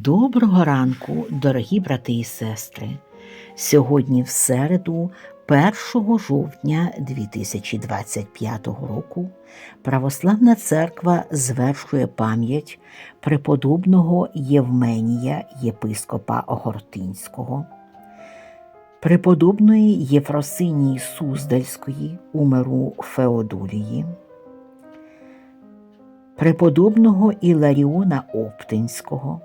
Доброго ранку, дорогі брати і сестри. Сьогодні в середу, 1 жовтня 2025 року, Православна Церква звершує пам'ять преподобного Євменія єпископа Огортинського, преподобної Єфросинії Суздальської умеру Феодулії, преподобного Іларіона Оптинського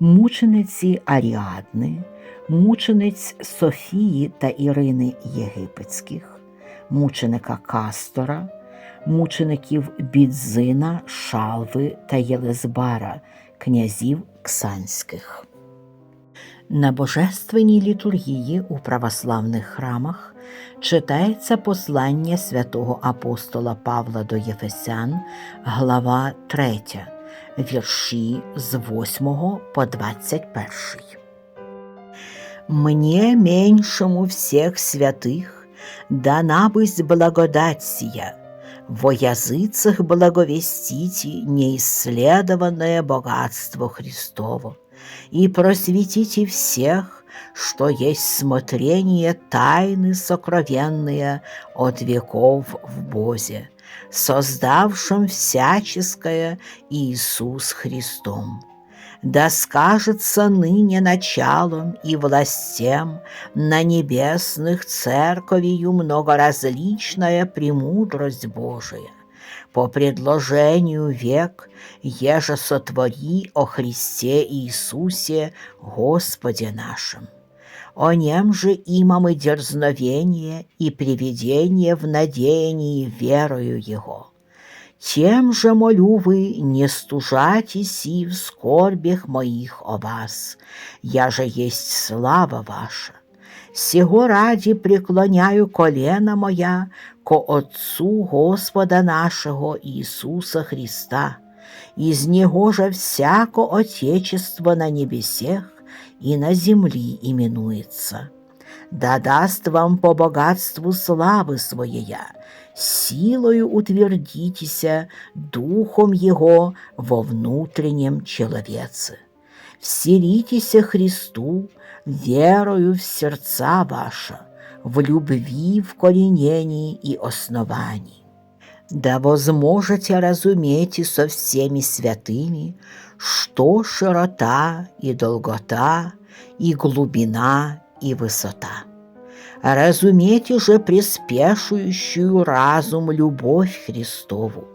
мучениці Аріадни, мучениць Софії та Ірини Єгипетських, мученика Кастора, мучеників Бідзина, Шалви та Єлизбара, князів Ксанських. На божественній літургії у православних храмах читається послання святого апостола Павла до Єфесян, глава 3, вірші з 8 по 21. Мне, меньшему всех святых, дана быть благодать сия, во языцах благовестите неисследованное богатство Христово, и просветите всех, что есть смотрение тайны сокровенные от веков в Бозе, создавшем всяческое Иисус Христом. Да скажется ныне началом и властям на небесных церковью многоразличная премудрость Божия, по предложению век, еже сотвори о Христе Иисусе Господе нашем. О нем же имам и дерзновение и приведение в надеянии верою Его. Тем же молю вы, не стужайтесь и в скорбях моих о вас, я же есть слава ваша. Сего ради преклоняю колено моя ко Отцу Господа нашего Иисуса Христа, из Него же всяко Отечество на небесех и на земли именуется. Да даст вам по богатству славы Своея, силою утвердитеся Духом Его во внутреннем человеце. Вселитеся Христу верою в сердца ваша, в любви, в коренении и основании. Да возможете разуметь и со всеми святыми, что широта и долгота, и глубина, и высота. Разумейте же приспешующую разум любовь Христову,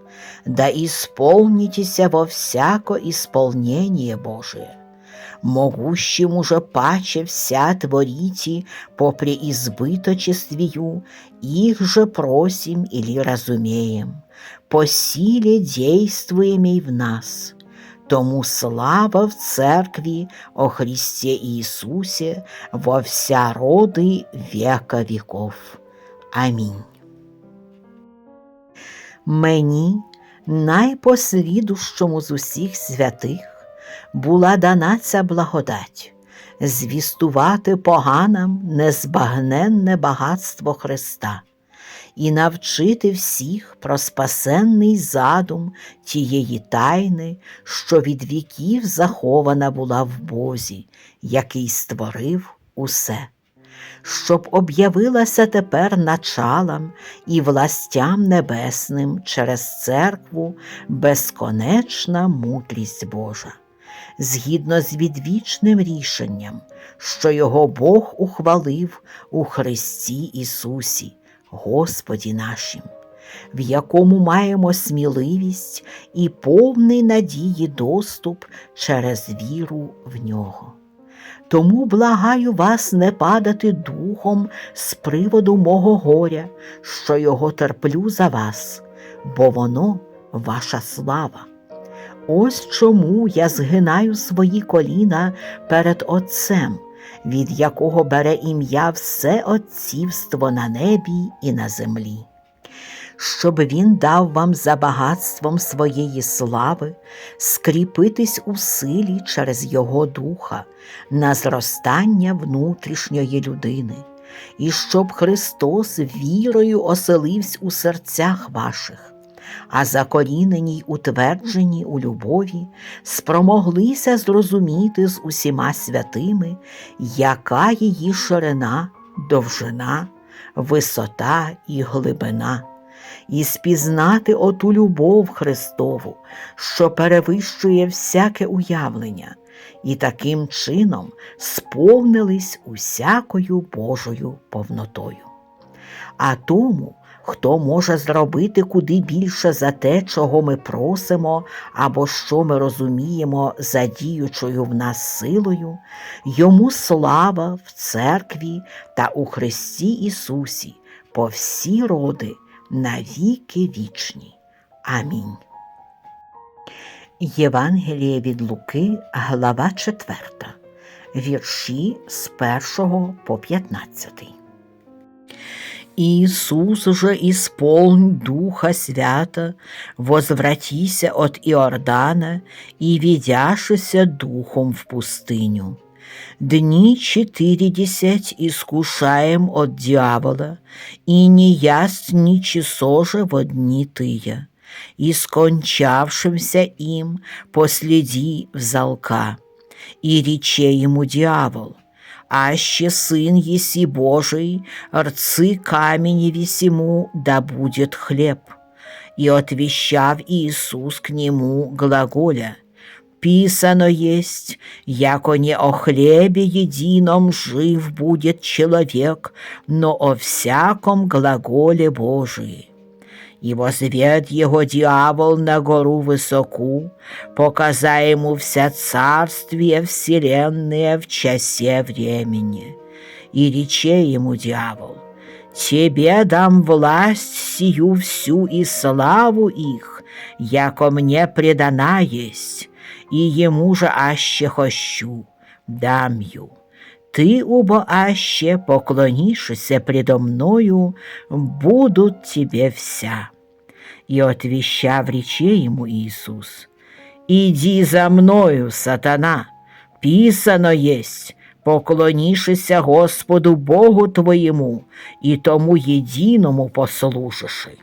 да исполнитеся во всяко исполнение Божие. Могущему же паче вся творите по преизбыточествию, их же просим или разумеем, по силе действуемой в нас. Тому слава в церкві о Христе Иисусе во вся роди века віков. Амінь. Мені, найпослідущому з усіх святих, була дана ця благодать звістувати поганам незбагненне багатство Христа і навчити всіх про спасенний задум тієї тайни, що від віків захована була в Бозі, який створив усе. Щоб об'явилася тепер началам і властям небесним через церкву безконечна мудрість Божа згідно з відвічним рішенням, що його Бог ухвалив у Христі Ісусі, Господі нашим, в якому маємо сміливість і повний надії доступ через віру в нього. Тому благаю вас не падати духом з приводу мого горя, що його терплю за вас, бо воно ваша слава. Ось чому я згинаю свої коліна перед Отцем, від якого бере ім'я все отцівство на небі і на землі, щоб він дав вам за багатством своєї слави скріпитись у силі через Його Духа на зростання внутрішньої людини, і щоб Христос вірою оселився у серцях ваших а закорінені утверджені у любові, спромоглися зрозуміти з усіма святими, яка її ширина, довжина, висота і глибина, і спізнати оту любов Христову, що перевищує всяке уявлення, і таким чином сповнились усякою Божою повнотою. А тому, хто може зробити куди більше за те, чого ми просимо, або що ми розуміємо за діючою в нас силою, йому слава в церкві та у Христі Ісусі по всі роди на віки вічні. Амінь. Євангеліє від Луки, глава 4, вірші з 1 по 15. Иисус же исполнь Духа Свята, возвратися от Иордана и ведяшися Духом в пустыню. Дни четыредесять искушаем от дьявола, и не яст ни часо же во дни тыя, и скончавшимся им последи взалка. И рече ему дьявол, аще сын еси Божий, рцы камени весему, да будет хлеб. И отвещав Иисус к нему глаголя, писано есть, яко не о хлебе едином жив будет человек, но о всяком глаголе Божии. И возвед его дьявол на гору высоку, показа ему вся царствие вселенные в часе времени. И рече ему дьявол, «Тебе дам власть сию всю и славу их, яко мне предана есть, и ему же аще хощу, дам ю. Ты, убо аще предо мною, будут тебе вся. И отвещав рече ему Иисус, «Иди за мною, сатана, писано есть, поклонишися Господу Богу твоему, и тому единому послушаши.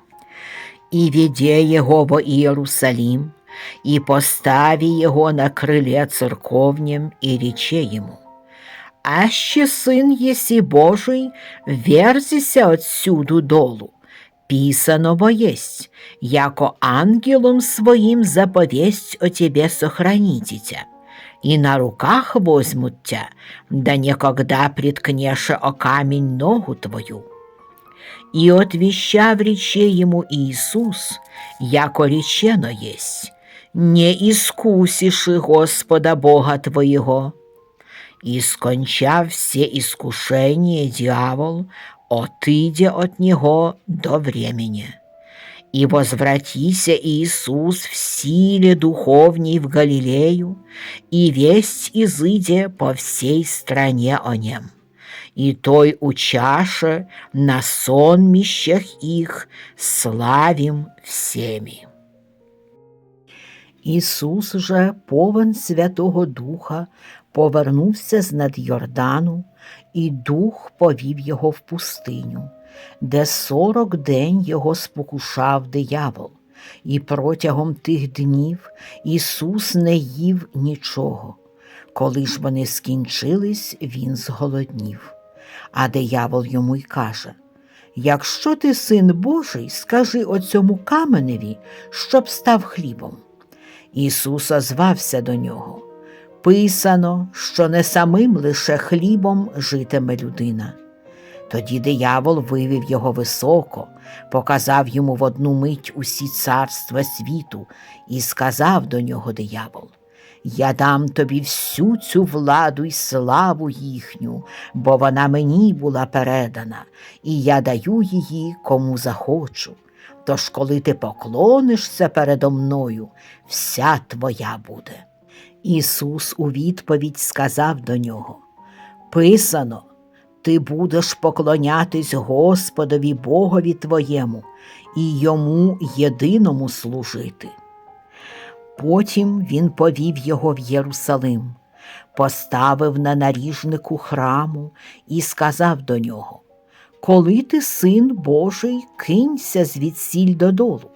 И веде его во Иерусалим, и постави его на крыле церковнем, и рече ему, «Аще сын еси Божий, верзися отсюду долу, писано бо есть, яко ангелом своим заповесть о тебе сохраните тя, и на руках возьмут тя, да никогда приткнеше о камень ногу твою». И отвещав рече ему Иисус, яко речено есть, не искусиши Господа Бога твоего. И скончав все искушения дьявол, отыдя от него до времени. И возвратися Иисус в силе духовней в Галилею, и весть изыде по всей стране о нем. И той у чаше на сонмищах их славим всеми. Ісус же, повен Святого Духа, повернувся з над Йордану, і дух повів його в пустиню, де сорок день його спокушав диявол, і протягом тих днів Ісус не їв нічого. Коли ж вони скінчились, він зголоднів. А диявол йому й каже Якщо ти син Божий, скажи оцьому каменеві, щоб став хлібом. Ісус озвався до нього. Писано, що не самим лише хлібом житиме людина. Тоді диявол вивів його високо, показав йому в одну мить усі царства світу і сказав до нього диявол Я дам тобі всю цю владу й славу їхню, бо вона мені була передана, і я даю її кому захочу. Тож, коли ти поклонишся передо мною, вся твоя буде. Ісус у відповідь сказав до нього Писано, ти будеш поклонятись Господові Богові твоєму і йому єдиному служити. Потім він повів його в Єрусалим, поставив на наріжнику храму і сказав до нього коли ти, син Божий, кинься звідсіль додолу.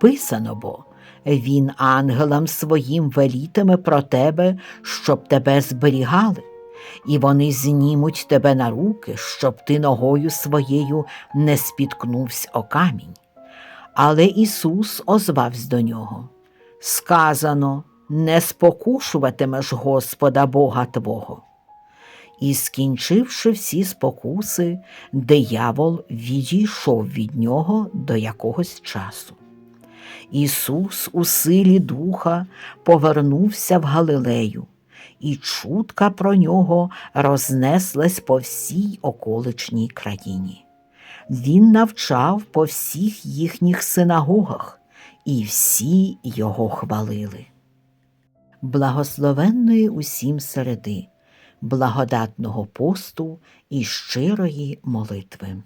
Писано бо, він ангелам своїм велітиме про тебе, щоб тебе зберігали, і вони знімуть тебе на руки, щоб ти ногою своєю не спіткнувся о камінь. Але Ісус озвався до нього. Сказано, не спокушуватимеш Господа Бога Твого. І, скінчивши всі спокуси, диявол відійшов від нього до якогось часу. Ісус у силі духа повернувся в Галилею, і чутка про нього рознеслась по всій околичній країні. Він навчав по всіх їхніх синагогах, і всі його хвалили. Благословенної усім середи, благодатного посту і щирої молитви.